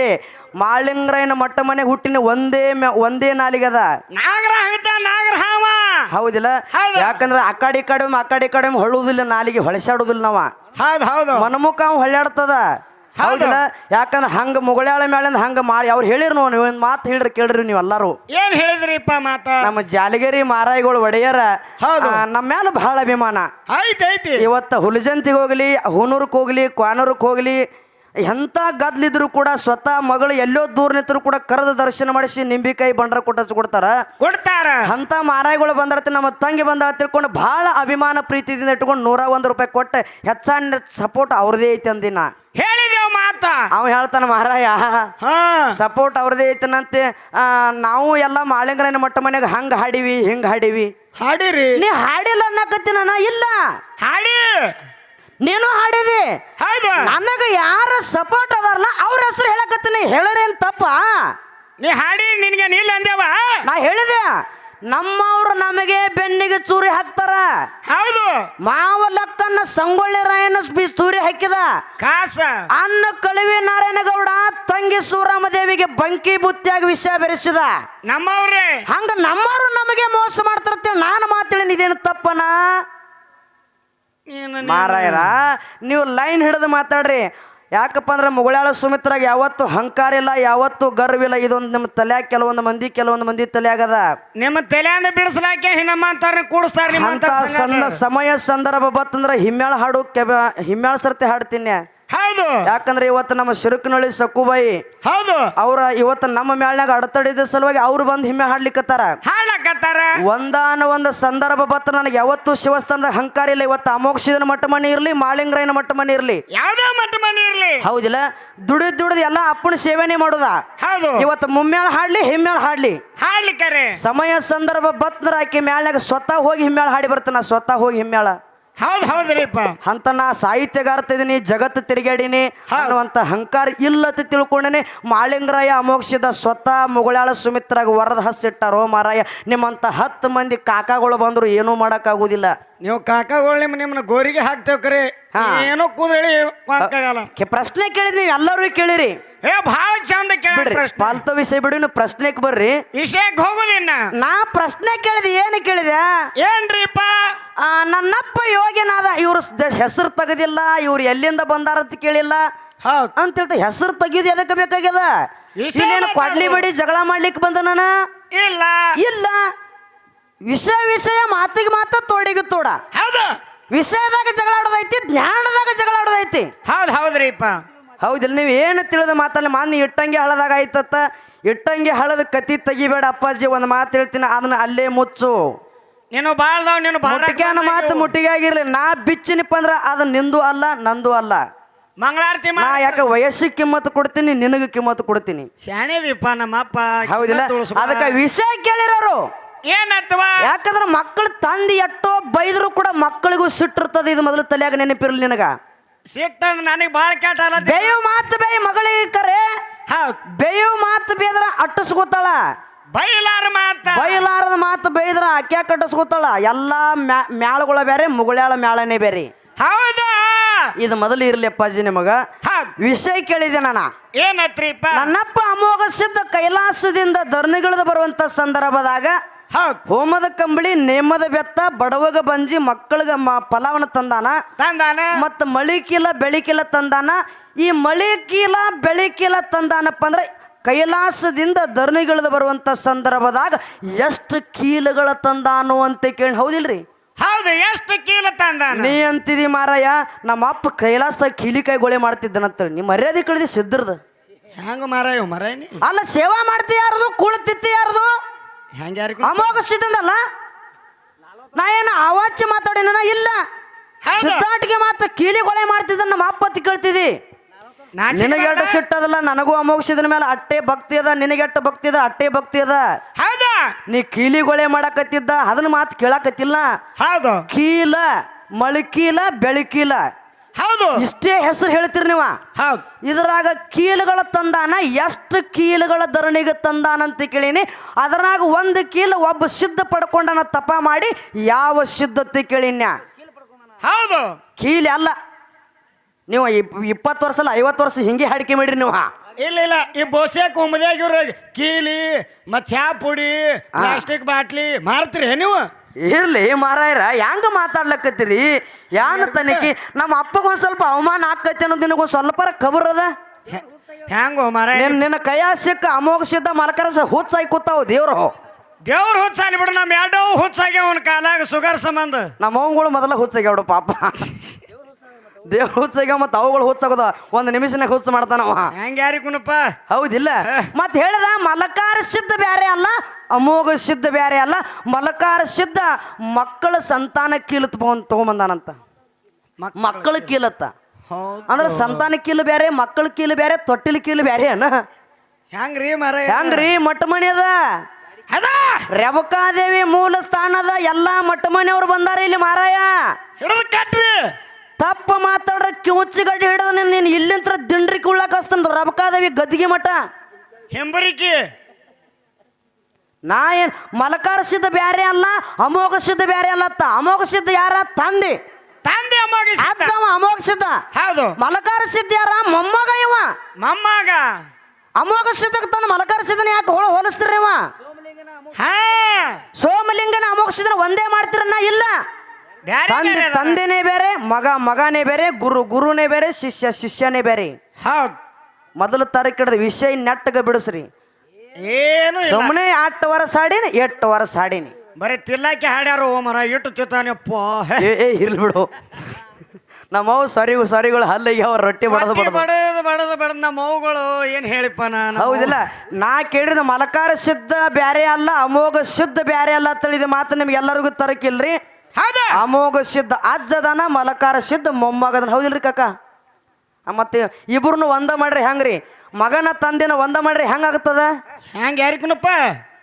ಮಾಳಿಂಗ್ರಯ್ಯನ ಮಟ್ಟ ಮನೆ ಹುಟ್ಟಿನ ಒಂದೇ ಒಂದೇ ನಾಲಿಗೆ ಅದ. ಹವಿತ ನಾಗರ ಹಾವ ಹೌದಿಲ್ಲ? ಯಾಕಂದ್ರೆ ಆ ಕಡೆ ಈ ಕಡೆ ಆ ಕಡೆ ಈ ಕಡೆ ಒಮ್ಮೆ ಹೊಳುವುದಿಲ್ಲ ನಾಲಿಗೆ ಹೊಳಸಾಡುದಿಲ್ಲ ನಾವ. ಹೌದು ಹೌದು. ಮನಮುಖ ಅವ್ ಹೊಳ್ಯಾಡ್ತದ. ಹೌದಿಲ್ಲ? ಯಾಕಂದ್ರೆ ಹಂಗ ಮುಗಳಾಳ ಮೇಲಿಂದ ಹಂಗ ಮಾಡಿ ಅವ್ರು ಹೇಳಿರ್ ನೋಡಿ ನೀವು ಒಂದು ಮಾತು ಹೇಳ್ರಿ ಕೇಳ್ರಿ ನೀವು ಎಲ್ಲರೂ. ಏನ್ ಹೇಳಿದ್ರಿಪ್ಪ ಮಾತ? ನಮ್ಮ ಜಾಲಗಿರಿ ಮಾರಾಯಿಗಳು ಒಡೆಯರ ಹೌದು. ನಮ್ಮ ಮೇಲೆ ಬಹಳ ಅಭಿಮಾನ. ಐತೈತಿ ಇವತ್ತ ಇವತ್ತು ಹುಲಜಂತಿಗೆ ಹೋಗ್ಲಿ ಹೂನೂರಕ್ಕೆ ಹೋಗ್ಲಿ ಕ್ವಾನೂರಕ್ಕೆ ಹೋಗ್ಲಿ ಎಂಥ ಗದ್ಲಿದ್ರು ಕೂಡ ಸ್ವತಃ ಮಗಳು ಎಲ್ಲೋ ದೂರ ನಿಂತರು ಕೂಡ ಕರೆದ ದರ್ಶನ ಮಾಡಿಸಿ ನಿಂಬಿಕಾಯಿ ಬಂಡ್ರ ಕೊಟ್ಟು ಕೊಡ್ತಾರ. ಕೊಡ್ತಾರ. ಅಂತ ಮಾರಾಯಿಗಳು ಬಂದಿರ್ತಿ ನಮ್ಮ ತಂಗಿ ಬಂದ ತಿಳ್ಕೊಂಡು ಬಹಳ ಅಭಿಮಾನ ಪ್ರೀತಿದಿಂದ ಇಟ್ಕೊಂಡು ನೂರ ಒಂದು ರೂಪಾಯಿ ಕೊಟ್ಟು ಹೆಚ್ಚಾನ ಸಪೋರ್ಟ್ ಅವ್ರದೇ ಐತೆ ಅಂದಿನ. ಹೇಳಿದೇವ್ ಮಾತ ಅವ ಹೇಳ್ತಾನ ಮಹಾರಾಯ ಹಾ. ಸಪೋರ್ಟ್ ಅವ್ರದೇ ಐತನಂತೆ. ಆ, ನಾವು ಎಲ್ಲ ಮಾಳಿಂಗರನ ಮಟ್ಟ ಮನೆಗೆ ಹಂಗ ಹಾಡಿವಿ ಹಿಂಗೆ ಹಾಡಿವಿ. ಹಾಡಿರಿ. ನೀ ಹಾಡಿಲ್ಲ ಅನ್ನಕತ್ತೀನ ಇಲ್ಲ. ಹಾಡಿ. ನೀನು ಹಾಡಿದಿ. ಹೌದು. ನನಗ ಯಾರ ಸಪೋರ್ಟ್ ಅದಾರಲ್ಲ ಅವ್ರ ಹೆಸರು ಹೇಳಕತ್ತೀನಿ ಹೇಳರೇನ್ ತಪ್ಪ. ನೀ ಹಾಡಿ ನಿನ್ಗೆ ನೀಲ್ ಅಂದೇವ ನಾ ಹೇಳಿದೆ ನಮ್ಮವ್ರು ನಮಗೆ ಬೆನ್ನಿಗೆ ಚೂರಿ ಹಾಕ್ತಾರ. ಹೌದು. ಮಾವ ಲಕ್ಕನ್ನ ಸಂಗೊಳ್ಳಿ ರಾಯನ ತೂರಿ ಹಾಕಿದ. ಕಾಸ. ಅನ್ನ ಕಳುವಿ ನಾರಾಯಣಗೌಡ ತಂಗಿ ಸೂರಾಮದೇವಿಗೆ ಬಂಕಿ ಬುತ್ತಿಯಾಗಿ ವಿಷಯ ಬೆರೆಸಿದ. ನಮ್ಮವ್ರೆ. ಹಂಗ ನಮ್ಮವ್ರು ನಮಗೆ ಮೋಸ ಮಾಡ್ತಿರ್ತೀವಿ ನಾನು ಮಾತಾಡಿನ ಇದೇನು ತಪ್ಪನ? ಮಾರಾಯರ ನೀವು ಲೈನ್ ಹಿಡಿದು ಮಾತಾಡ್ರಿ. ಯಾಕಪ್ಪ ಅಂದ್ರೆ ಮುಗಳಾಳ ಸುಮಿತ್ರಾಗ ಯಾವತ್ತು ಹಂಕಾರ ಇಲ್ಲ ಯಾವತ್ತು ಗರ್ವಿಲ್ಲ ಇದೊಂದು ನಮ್ಮ ತಲ್ಯಾಗ ಕೆಲವೊಂದು ಮಂದಿ ಕೆಲವೊಂದು ಮಂದಿ ತಲೆಯಾಗದ ನಿಮ್ಮ ತಲೆಯಿಂದ ಬಿಡಿಸ್ಲಾಕೆ ನಮ್ಮ ಅಂತಾರ ಕೂಡಿಸ್ತಾರ ನಿಮ್ಮ ಅಂತ ಸಂದ ಸಮಯ ಸಂದರ್ಭ ಬತ್ತಂದ್ರೆ ಹಿಮ್ಯಾಳ ಹಾಡು ಕೆಬ ಹಿಮ್ಯಾಳ ಸರ್ತಿ ಹಾಡ್ತೀನಿ. ಹೌದು. ಯಾಕಂದ್ರೆ ಇವತ್ತು ನಮ್ಮ ಶಿರುಕನಳ್ಳಿ ಸಕ್ಕುಬಾಯಿ ಹೌದು. ಅವ್ರ ಇವತ್ತು ನಮ್ಮ ಮ್ಯಾಳ್ನಾಗ ಅಡತಡಿದ ಸಲುವಾಗಿ ಅವ್ರು ಬಂದು ಹಿಮ್ಮೆ ಹಾಡ್ಲಿಕ್ಕತ್ತಾರ ಹಾಡ್ಲಕತ್ತಾರ ಒಂದಾನ ಒಂದು ಸಂದರ್ಭ ಬತ್ತ ನನಗೆ ಯಾವತ್ತು ಶಿವಸ್ಥಾನದ ಹಂಕಾರ ಇಲ್ಲ. ಇವತ್ತು ಅಮೋಕ್ಷಿದನ ಮಟ್ಟ ಮನೆ ಇರಲಿ ಮಾಳಿಂಗರಾಯನ ಮಟ್ಟ ಮನೆ ಇರಲಿ. ಯಾವ್ದೇ ಮಟ್ಟ ಮನೆ ಇರ್ಲಿ. ಹೌದಿಲ್ಲ? ದುಡಿದ್ ದುಡಿದ್ ಎಲ್ಲ ಅಪ್ಪನ ಸೇವನೆ ಮಾಡುದ. ಹೌದು. ಇವತ್ತು ಮುಮ್ಮೇಳ ಹಾಡ್ಲಿ ಹಿಮ್ಮೇಳ ಹಾಡ್ಲಿ. ಹಾಡ್ಲಿಕ್ಕರೆ ಸಮಯ ಸಂದರ್ಭ ಬತ್ತಂದ್ರ ಆಕೆ ಮ್ಯಾಳಾಗ ಸ್ವತಃ ಹೋಗಿ ಹಿಮ್ಮೇಳ ಹಾಡಿ ಬರ್ತಾನ. ಸ್ವತಃ ಹೋಗಿ ಹಿಮ್ಮ್ಯಾಳ. ಹೌದು ಹೌದ್ರಿಪ್ಪ. ಅಂತ ನಾ ಸಾಹಿತ್ಯಗಾರ್ತ ಇದೀನಿ ಜಗತ್ತು ತಿರುಗಾಡಿನಿ ಅನ್ನುವಂತ ಹಂಕಾರ ಇಲ್ಲತ್ತ ತಿಳ್ಕೊಂಡೇನೆ. ಮಾಳಿಂಗರಾಯ ಅಮೋಕ್ಷದ ಸ್ವತಃ ಮುಗಳಾಳ ಸುಮಿತ್ರಾಗ ವರದ ಹಸಿಟ್ಟಾರೋ ಮಾರಾಯ ನಿಮ್ಮಂತ ಹತ್ತು ಮಂದಿ ಕಾಕಾಗಳು ಬಂದ್ರು ಏನೂ ಮಾಡೋಕ್ಕಾಗೋದಿಲ್ಲ. ನೀವು ಕಾಕಾಗಳು ನಿಮ್ಮ ನಿಮ್ಮನ್ನ ಗೋರಿಗೆ ಹಾಕ್ತೇವ್ ಕರೆ. ಏನೋ ಕೂದಳಿ ಪ್ರಶ್ನೆ ಕೇಳಿದ್ ನೀವು ಎಲ್ಲರೂ ಕೇಳಿರಿ. ಏ ಭಾಳ ಚಂದ ಕೇಳ ಬಿಡ್ರಿ ಪ್ರಶ್ನೆ. ಪಾಲ್ತು ವಿಷಯ ಬಿಡಿ ನೀವು ಪ್ರಶ್ನೆಗೆ ಬರ್ರಿ. ವಿಷಯಕ್ಕೆ ಹೋಗುದಿನ್ನ ನಾ ಪ್ರಶ್ನೆ ಕೇಳಿದೆ ಏನು ಕೇಳಿದೆ? ಏನ್ರಿಪ್ಪ? ಆ, ನನ್ನಪ್ಪ ಯೋಗ್ಯನಾದ ಇವ್ರ ಹೆಸರು ತೆಗೆದಿಲ್ಲ ಇವ್ರು ಎಲ್ಲಿಂದ ಬಂದಾರ ಅಂತ ಕೇಳಿಲ್ಲ. ಹೌದು. ಅಂತ ಹೇಳ್ತಾ ಹೆಸರು ತೆಗಿಯೋದು ಎದಕ್ಕೆ ಬೇಕಾಗ್ಯದ? ವಿಷಯ ಇಲ್ಲೇನು ಕೊಡ್ಲಿ ಬಿಡಿ ಜಗಳ ಮಾಡ್ಲಿಕ್ಕೆ ಬಂದ ನಾನ. ಇಲ್ಲ. ಇಲ್ಲ. ವಿಷಯ ವಿಷಯ ಮಾತಿಗೆ ಮಾತ ತೋಡಿಗೆ ತೋಡ. ಹೌದು. ವಿಷಯದಾಗ ಜಗಳ ಆಡೋದೈತಿ ಜ್ಞಾನದಾಗ ಜಗಳ ಆಡೋದೈತಿ. ಹೌದು ಹೌದ್ರಿಪ್ಪ. ಹೌದಿಲ್ಲ ನೀವು ಏನು ತಿಳಿದ ಮಾತಲ್ಲ ಮಾನ್ಯ ಇಟ್ಟಂಗೆ ಹಳದಾಗ ಆಯ್ತತ್ತ? ಇಟ್ಟಂಗೆ ಹಳದ ಕತಿ ತೆಗಿಬೇಡ ಅಪ್ಪಾಜಿ ಒಂದು ಮಾತು ಹೇಳ್ತೀನಿ ಅದನ್ನ ಅಲ್ಲೇ ಮುಚ್ಚು. ನೀನು ಬಾಳ್ದಾವ್ ನೀನು ಮುಟ್ಟಿಗೆನ ಮಾತು ಮುಟ್ಟಿಗೆ ಆಗಿರ್ಲಿ ನಾ ಬಿಚ್ಚಿನಪ್ಪ ಅಂದ್ರ ಅದು ನಿಂದು ಅಲ್ಲ ನಂದು ಅಲ್ಲ. ಮಂಗಳಾರತಿ ನಾ ಯಾಕೆ ವಯಸ್ಸಿಗೆ ಕಿಮ್ಮತ್ತು ಕೊಡ್ತೀನಿ ನಿನಗೆ ಕಿಮ್ಮತ್ತು ಕೊಡ್ತೀನಿ. ಶಾಣೆದಿಪ್ಪ ನಮ್ಮಪ್ಪ ಹೌದಿಲ್ಲ? ಅದಕ್ಕೆ ವಿಷಯ ಕೇಳಿರೋರು. ಏನತ್ವಾ? ಯಾಕಂದ್ರೆ ಮಕ್ಕಳು ತಂದು ಎಷ್ಟೋ ಬೈದ್ರು ಕೂಡ ಮಕ್ಕಳಿಗೂ ಸಿಟ್ಟಿರ್ತದೆ ಇದು ಮೊದಲು ತಲೆಯಾಗ ನೆನಪಿರ್ಲಿ ನಿನಗ. ಸಿಟ್ಟ ನನಗೆ ಭಾಳ ಕೆಟ್ಟ ಅಲ್ಲ ಬೇಯು ಮಾತು ಬೇಯ್ ಮಗಳಿಗೆ ಕರೆ. ಹೌದು. ಬೇಯು ಮಾತು ಬೇದ್ರ ಅಟ್ಟಿಸ್ಕೊತಾಳ. ಬೈಲಾರ ಮಾತ. ಬೈಲಾರದ ಮಾತು ಬೈದ್ರ ಅಕ್ಕಿ ಕಟ್ಟಿಸ್ಕೊತಾಳ. ಎಲ್ಲಾ ಮ್ಯಾ- ಮ್ಯಾಳಗಳ ಬೇರೆ ಮುಗುಳ್ಯಾಳ ಮ್ಯಾಳನೇ ಬೇರೆ ಹೌದಾ? ಇದು ಮೊದಲು ಇರ್ಲಿ ಅಪ್ಪಾಜಿ ನಿಮಗ. ವಿಷಯ ಕೇಳಿದೆ ನಾನು. ಏನತ್ರಿಪ್ಪ? ನನ್ನಪ್ಪ ಅಮೋಘ ಸಿದ್ಧ ಕೈಲಾಸದಿಂದ ಧರ್ನಿಗಿಳಿದು ಬರುವಂತ ಸಂದರ್ಭದಾಗ ಹೋಮದ ಕಂಬಳಿ ನೇಮದ ಬೆತ್ತ ಬಡವಗ ಬಂಜಿ ಮಕ್ಕಳಿಗೆ ಮ ಫಲವನ್ನ ತಂದಾನ. ತಂದಾನ. ಮತ್ತು ಮಳಿಕೀಲ ಬೆಳಿಕೀಲ ತಂದಾನ. ಈ ಮಳಿಕೀಲ ಬೆಳಿಕೀಲ ತಂದಾನಪ್ಪ ಅಂದ್ರೆ ಕೈಲಾಸದಿಂದ ಧರಣಿಗಿಳಿದು ಬರುವಂತ ಸಂದರ್ಭದಾಗ ಎಷ್ಟು ಕೀಲುಗಳ ತಂದಾನು ಅಂತ ಕೇಳಿ ಹೌದಿಲ್ರಿ? ಹೌದು ಎಷ್ಟು ಕೀಲ ತಂದ ನೀ ಅಂತಿದಿ ಮಾರಾಯ ನಮ್ಮ ಅಪ್ಪ ಕೈಲಾಸದಾಗ ಕೀಲಿಕಾಯಿ ಗೋಳೆ ಮಾಡ್ತಿದ್ದನಂತೇಳಿ. ನಿಮ್ಮ ಮರ್ಯಾದೆ ಕಳೆದಿ ಸಿದ್ಧರ್ದು. ಹೆಂಗ ಮಾರಾಯ ಮರಾಯ ಅಲ್ಲ ಸೇವಾ ಮಾಡ್ತಿ ಯಾರ್ದು ಕುಳಿತಿತ್ತಿ ಯಾರ್ದು? ಅಮೋಘ ಸಿದ್ಧಂದಲ್ಲ ನಾ ಏನು ಅವಾಚ್ಯ ಮಾತಾಡಿನ ಇಲ್ಲ. ಸಿದ್ಧಾಟಿಗೆ ಮಾತ್ರ ಕೀಲಿಗೊಳೆ ಮಾಡ್ತಿದ್ದ ನಮ್ಮ ಅಪ್ಪತ್ತಿ ಕೇಳ್ತಿದಿ. ನಿನಗೆಟ್ಟ ಸಿಟ್ಟದಲ್ಲ ನನಗೂ ಅಮೋಘಸಿದನ ಮೇಲೆ ಅಟ್ಟೆ ಭಕ್ತಿ ಅದ ನಿನಗೆಟ್ಟ ಭಕ್ತಿ ಅದ ಅಟ್ಟೆ ಭಕ್ತಿ ಅದ. ಹೌದಾ? ನೀ ಕೀಲಿಗೊಳೆ ಮಾಡಕತ್ತಿದ್ದ ಅದನ್ನ ಮಾತು ಕೇಳಕತ್ತಿಲ್ಲ. ಹೌದು. ಕೀಲ ಮಳಕೀಲ ಬೆಳಕೀಲ ಹೌದು. ಇಷ್ಟೇ ಹೆಸರು ಹೇಳ್ತೀರಿ ನೀವ. ಹೌದು. ಇದ್ರಾಗ ಕೀಲುಗಳ ತಂದಾನ ಎಷ್ಟು ಕೀಲುಗಳ ಧರಣಿಗೆ ತಂದಾನ ಅಂತ ಕೇಳೀನಿ. ಅದರಾಗ ಒಂದು ಕೀಲು ಒಬ್ಬ ಸಿದ್ಧ ಪಡ್ಕೊಂಡನ ತಪ ಮಾಡಿ ಯಾವ ಸಿದ್ಧತೆ ಕೇಳಿನ್ಯ? ಹೌದು. ಕೀಲಿ ಅಲ್ಲ. ನೀವು ಇಪ್ ಇಪ್ಪತ್ತು ವರ್ಷ ಅಲ್ಲ ಐವತ್ತು ವರ್ಷ ಹಿಂಗೆ ಹಾಡಿಕೆ ಮಾಡಿರಿ ನೀವು. ಇಲ್ಲ ಇಲ್ಲ. ಈ ಬೋಸೆ ಕುಂಬದಾಗ ಇವ್ರ ಕೀಲಿ ಮತ್ತೆ ಚಾ ಪುಡಿ ಪ್ಲಾಸ್ಟಿಕ್ ಬಾಟ್ಲಿ ಮಾರ್ತೀರಿ ನೀವು? ಇರ್ಲಿ ಮಾರಾಯ್ರ ಹೆಂಗ ಮಾತಾಡ್ಲಕತ್ತೀರಿ? ಯಾನ ತನಿಖಿ? ನಮ್ಮ ಅಪ್ಪಗೊಂದ್ ಸ್ವಲ್ಪ ಅವಮಾನ ಆಕೈತಿ ಅನ್ನೋದು ನಿನಗೊಂದು ಸ್ವಲ್ಪ ಖಬರ್ ಅದ? ಹೆಂಗೋ ಮಾರ ನಿನ್ ನಿನ್ನ ಕೈಯ ಸಿಕ್ಕ ಅಮೋಘ ಸಿದ್ಧ ಮರಕರಸ ಹುಚ್ಚಾಗಿ ಕೂತಾವ ದೇವ್ರು. ದೇವ್ರ ಹುಚ್ಚಾಗಿ ಬಿಡು ನಮ್ಮ ಎರಡೂ ಹುಚ್ಚಾಗ್ಯಾವ ಅವನ ಕಾಲಾಗ ಸುಗರ್ ಸಂಬಂಧ. ನಮ್ಮ ಅವಂಗಳು ಮೊದಲ ಹುಚ್ಚಾಗ್ಯಾವಡು ಪಾಪ. ದೇವ್ರ ಹುಚ್ಚಾಗ ಮತ್ತು ಅವುಗಳು ಹುಚ್ಚಾಗೋದ ಒಂದು ನಿಮಿಷನಾಗ ಹುಚ್ಚು ಮಾಡ್ತಾನವ. ಹೆಂಗ ಯಾರಿಗುನಪ್ಪ ಹೌದಿಲ್ಲ? ಮತ್ ಹೇಳ್ದ ಮಲಕಾರ ಸಿದ್ಧ ಬ್ಯಾರೆ ಅಲ್ಲ ಅಮೋಘ ಸಿದ್ಧ ಬ್ಯಾರೆ ಅಲ್ಲ ಮಲಕಾರ ಸಿದ್ಧ ಮಕ್ಕಳ ಸಂತಾನ ಕೀಲತ್ ತಗೊಂಬಂದಾನಂತ. ಮಕ್ಕಳ ಕೀಲತ್ತ. ಅಂದ್ರ ಸಂತಾನ ಕೀಲು ಬ್ಯಾರೆ ಮಕ್ಕಳ ಕೀಲು ಬ್ಯಾರೆ ತೊಟ್ಟಿಲ ಕೀಲು ಬ್ಯಾರೆ ಅನ್ನ ಹೆಂಗ್ರಿ ಮಾರ ಹೆಂಗ್ರಿ ಮಟ್ಟಮಣಿ ಅದ? ಅದ ರೇವಕಾದೇವಿ ಮೂಲ ಸ್ಥಾನದ ಎಲ್ಲಾ ಮಟ್ಟಮಣಿಯವ್ರು ಬಂದಾರ ಇಲ್ಲಿ ಮಾರಾಯ. ಕಟ್ರಿ! ತಪ್ಪ ಮಾತಾಡ್ರ ಕಿವುಚ್ಚಿಗಡ್ಡಿ ಹಿಡಿದ ನೀನು ಇಲ್ಲಿಂತ್ರ ದಿಂಡ್ರಿ ಕುಳ್ಳಾಕ ರಬಕಾದವಿ ಗದ್ದಗಿ ಮಠ. ಹೆಂಬರಿಕಿ. ನಾ ಏನ್ ಮಲಕಾರ ಸಿದ್ಧ ಬ್ಯಾರೆ ಅಲ್ಲ ಅಮೋಘ ಸಿದ್ಧ ಬ್ಯಾರೆ ಅಲ್ಲ ಅತ್ತ. ಅಮೋಘ ಸಿದ್ಧ ಯಾರ? ತಂದೆ. ತಂದೆ ಅಮ್ಮಗೆ ಅಜ್ಜವ ಅಮೋಘ ಸಿದ್ಧ. ಹೌದು. ಮಲಕಾರ ಸಿದ್ಧ ಯಾರ? ಮೊಮ್ಮಗ ಇವ. ಮೊಮ್ಮಗ. ಅಮೋಘ ಸಿದ್ಧಕ್ಕೆ ತಂದು ಮಲಕಾರ ಸಿದ್ಧನ ಯಾಕೆ ಹೋಳ ಹೋಲಿಸ್ತೀರಿ ಹಾ. ಸೋಮಲಿಂಗನ ಅಮೋಘ ಸಿದ್ಧನ ಒಂದೇ ಮಾಡ್ತೀರನ್ನ ಇಲ್ಲ? ತಂದೆ ತಂದೆನೇ ಬೇರೆ ಮಗ ಮಗನೇ ಬೇರೆ ಗುರು ಗುರುನೇ ಬೇರೆ ಶಿಷ್ಯ ಶಿಷ್ಯನೇ ಬೇರೆ. ಹೌದ್. ಮೊದಲು ತಾರೀಕು ಹಿಡಿದು ವಿಷಯ ನೆಟ್ಟಗ ಬಿಡಿಸ್ರಿ. ಏನು ಸುಮ್ಮನೆ ಎಂಟು ವರ್ಷ ಹಾಡೀನಿ ಎಟ್ಟು ವರ್ಷ ಹಾಡೀನಿ ಬರೀ ತಿಲ್ಲಾಕಿ ಹಾಡ್ಯಾರ ಓಮರ ಮರ ಇಟ್ಟು ತಿತ್ತಾನಪ್ಪ ಏ ಏ ಇರ್ಲಿ ಬಿಡು. ನಮ್ಮವು ಸರಿಗಳು ಸರಿಗಳು ಹಲ್ಲಿಗೆ ಅವ್ರ ರೊಟ್ಟಿ ಬಡದು ಬಡದು ಬಡದು. ಬಡದು ಬಡದು ನಮ್ಮ ಅವುಗಳು ಏನ್ ಹೇಳಿಪ್ಪ ನಾನು? ಹೌದಿಲ್ಲ ನಾ ಕೇಳಿದ ಮಲಕಾರ ಶುದ್ಧ ಬ್ಯಾರೆ ಅಲ್ಲ ಅಮೋಘ ಶುದ್ಧ ಬ್ಯಾರೆ ಅಲ್ಲ ತಿಳಿದ ಮಾತು ನಿಮ್ಗೆ ಎಲ್ಲರಿಗೂ ತರಕಿಲ್ರಿ. ಅಮೋಘ ಸಿದ್ಧ ಅಜ್ಜದನ ಮಲಕಾರ ಸಿದ್ಧ ಮೊಮ್ಮಗದನ. ಹೌದಿಲ್ರಿ ಕಕ್ಕ ಮತ್ತೆ ಇಬ್ರನ್ನು ಒಂದ ಮಾಡ್ರಿ ಹೆಂಗ್ರಿ? ಮಗನ ತಂದೆನ ಒಂದ ಮಾಡ್ರಿ ಹೆಂಗಾಗ್ತದ ಹೆಂಗ ಯಾರಿಕನಪ್ಪ?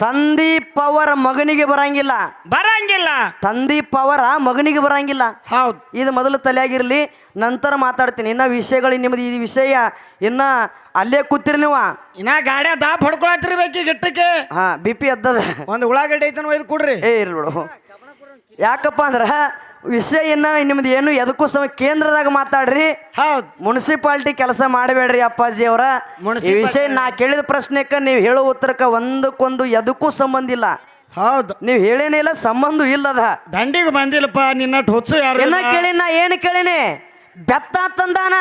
ತಂದಿ ಪವರ್ ಮಗನಿಗೆ ಬರಂಗಿಲ್ಲ. ಬರಂಗಿಲ್ಲ. ತಂದಿ ಪವರ ಮಗನಿಗೆ ಬರಂಗಿಲ್ಲ. ಹೌದು. ಇದು ಮೊದಲು ತಲೆಯಾಗಿರ್ಲಿ ನಂತರ ಮಾತಾಡ್ತೀನಿ. ಇನ್ನ ವಿಷಯಗಳು ನಿಮ್ದು ಈ ವಿಷಯ ಇನ್ನ ಅಲ್ಲೇ ಕೂತಿರಿ ನೀವು. ಇನ್ನ ಗಾಡ್ಯ ದಾಪ್ ಹೊಡ್ಕೊಳತ್ತಿರ್ಬೇಕು ಗಿಟ್ಟಕ್ಕೆ ಹಾ ಬಿ ಪಿ ಎದ್ದದ. ಒಂದು ಉಳ್ಳಾಗಡ್ಡಿ ಐತನ ಒಯ್ದು ಕೊಡ್ರಿ. ಏ ಇರ್ಲಿ ಬಿಡು. ಯಾಕಪ್ಪ ಅಂದ್ರ ವಿಷಯ ಇನ್ನ ನಿಮ್ದು ಏನು ಎದಕ್ಕೂ ಸಮ ಕೇಂದ್ರದಾಗ ಮಾತಾಡ್ರಿ. ಹೌದು. ಮುನ್ಸಿಪಾಲ್ಟಿ ಕೆಲಸ ಮಾಡಬೇಡ್ರಿ ಅಪ್ಪಾಜಿ ಅವರ. ಈ ವಿಷಯ ನಾ ಕೇಳಿದ ಪ್ರಶ್ನೆಕ್ಕ ನೀವು ಹೇಳೋ ಉತ್ತರಕ್ಕ ಒಂದಕ್ಕೊಂದು ಎದಕ್ಕೂ ಸಂಬಂಧ ಇಲ್ಲ. ಹೌದು. ನೀವು ಹೇಳೇನೇ ಇಲ್ಲ ಸಂಬಂಧ ಇಲ್ಲದ. ದಂಡಿಗೆ ಬಂದಿಲ್ಲಪ್ಪ ನಿನ್ನ ಹುಚ್ಚು ಯಾರು ಕೇಳಿ ನಾ ಏನು ಕೇಳಿನಿ? ಬೆತ್ತ ತಂದಾನ?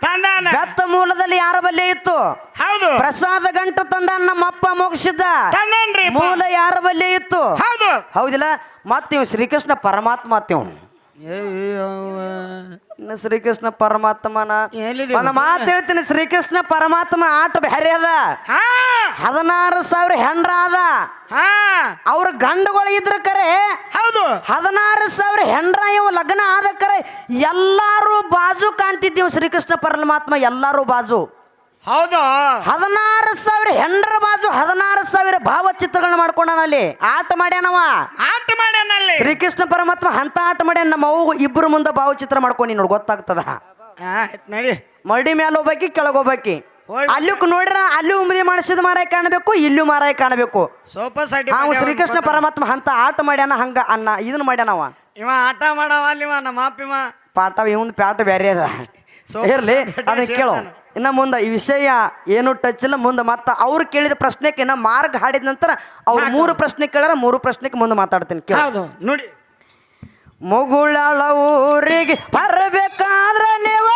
ತಂದಾನ. ಬೆತ್ತ ಮೂಲದಲ್ಲಿ ಯಾರ ಬಲ್ಲೆ ಇತ್ತು? ಹೌದು. ಪ್ರಸಾದ ಗಂಟು ತಂದಾನ ನಮ್ಮ ಅಪ್ಪ ಮೋಕ್ಷಿದ್ದ. ತಂದನ್ರಿ ಮೂಲ ಯಾರ ಬಲ್ಲೆ ಇತ್ತು? ಹೌದು. ಹೌದಿಲ್ಲ? ಮತ್ತಿವ್ ಶ್ರೀಕೃಷ್ಣ ಪರಮಾತ್ಮ ಅತ್ತಿವ್ ಇನ್ನು ಶ್ರೀಕೃಷ್ಣ ಪರಮಾತ್ಮನ. ಎಲ್ಲಿದೆ ಒಂದು ಮಾತು ಹೇಳ್ತೀನಿ ಶ್ರೀಕೃಷ್ಣ ಪರಮಾತ್ಮ ಆಟ ಬ್ಯಾರೆ ಅದ. ಹಾ. ಹದಿನಾರು ಸಾವಿರ ಹೆಂಡ್ರ ಅದ. ಹಾ. ಅವ್ರ ಗಂಡುಗಳು ಇದ್ರ ಕರೆ ಹೌದು. ಹದಿನಾರು ಸಾವಿರ ಹೆಂಡ್ರ ಇವ ಲಗ್ನ ಆದ ಕರೆ ಎಲ್ಲಾರು ಬಾಜು ಕಾಣ್ತಿದ್ದೀವಿ ಶ್ರೀಕೃಷ್ಣ ಪರಮಾತ್ಮ ಎಲ್ಲಾರು ಬಾಜು. ಹೌದು? ಹದಿನಾರು ಸಾವಿರ ಹೆಂಡ್ರ ಬಾಜು ಹದಿನಾರು ಸಾವಿರ ಭಾವಚಿತ್ರಗಳನ್ನ ಮಾಡ್ಕೊಂಡಾನ ಅಲ್ಲಿ. ಆಟ ಮಾಡ್ಯಾನವ. ಆಟ ಮಾಡ್ಯಾನಲ್ಲಿ ಶ್ರೀಕೃಷ್ಣ ಪರಮಾತ್ಮ ಅಂತ ಆಟ ಮಾಡ್ಯಾನ. ನಮ್ಮ ಅವು ಇಬ್ಬರು ಮುಂದೆ ಭಾವಚಿತ್ರ ಮಾಡ್ಕೊಂಡು ನೋಡಿ ಗೊತ್ತಾಗ್ತದ? ಮರಡಿ ನಡಿ. ಮಡಿ ಮೇಲೆ ಹೋಗ್ಬೇಕಿ ಕೆಳಗೆ ಹೋಗ್ಬೇಕಿ. ಹೋಯ್. ಅಲ್ಲೂ ನೋಡ್ರ ಅಲ್ಲಿ ಉಮದಿ ಮಾಡಿಸಿದ ಮಾರಾಯ ಕಾಣಬೇಕು ಇಲ್ಲೂ ಮಾರಾಯ ಕಾಣಬೇಕು. ನಾವು ಶ್ರೀಕೃಷ್ಣ ಪರಮಾತ್ಮ ಅಂತ ಆಟ ಮಾಡ್ಯಾನ ಹಂಗ ಅನ್ನ ಇದನ್ನ ಮಾಡ್ಯಾನವ. ಇವ ಆಟ ಮಾಡವ ಅಲ್ಲಿವ ನಮ್ಮ ಪಾಠ ಇವಂದು ಪ್ಯಾಟ ಬೇರೆ ಅದ. ಇರ್ಲಿ ಅದನ್ನ ಕೇಳು. ಇನ್ನು ಮುಂದೆ ಈ ವಿಷಯ ಏನು ಟಚ್ ಇಲ್ಲ ಮುಂದೆ ಮತ್ತೆ ಅವ್ರು ಕೇಳಿದ ಪ್ರಶ್ನೆಗೆ ಇನ್ನ ಮಾರ್ಗ ಹಾಡಿದ ನಂತರ ಅವ್ರು ಮೂರು ಪ್ರಶ್ನೆ ಕೇಳಾರ ಮೂರು ಪ್ರಶ್ನೆಗೆ ಮುಂದೆ ಮಾತಾಡ್ತೀನಿ ಕೇಳು. ಹೌದು ನೋಡಿ. ಮುಗುಳಳ ಊರಿಗೆ ಬರಬೇಕಾದ್ರೆ ನೀವು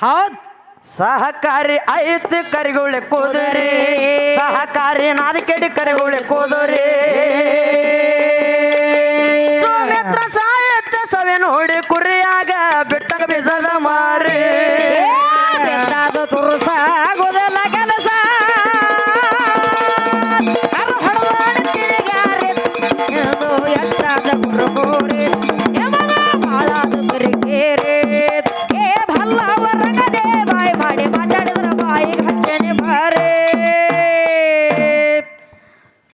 ಹೌದ್. ಸಹಕಾರಿ ಐತಿ ಕರಿಗುಳಿ ಕೂದರಿ. ಸಹಕಾರಿ ನಾದಿಕೆಡಿ ಕೆಡಿ ಕರಿಗುಳಿ ಕೂದರಿ. ಸುಮಿತ್ರ ಸಾಯತ್ತ ಸವೆ ನೋಡಿ ಕುರಿಯಾಗ ಬಿಟ್ಟಗ ಬಿಸದ ಮಾರಿ. ಕೆಲಸ. ಎಷ್ಟಾದ ಗುರುಗೂರಿ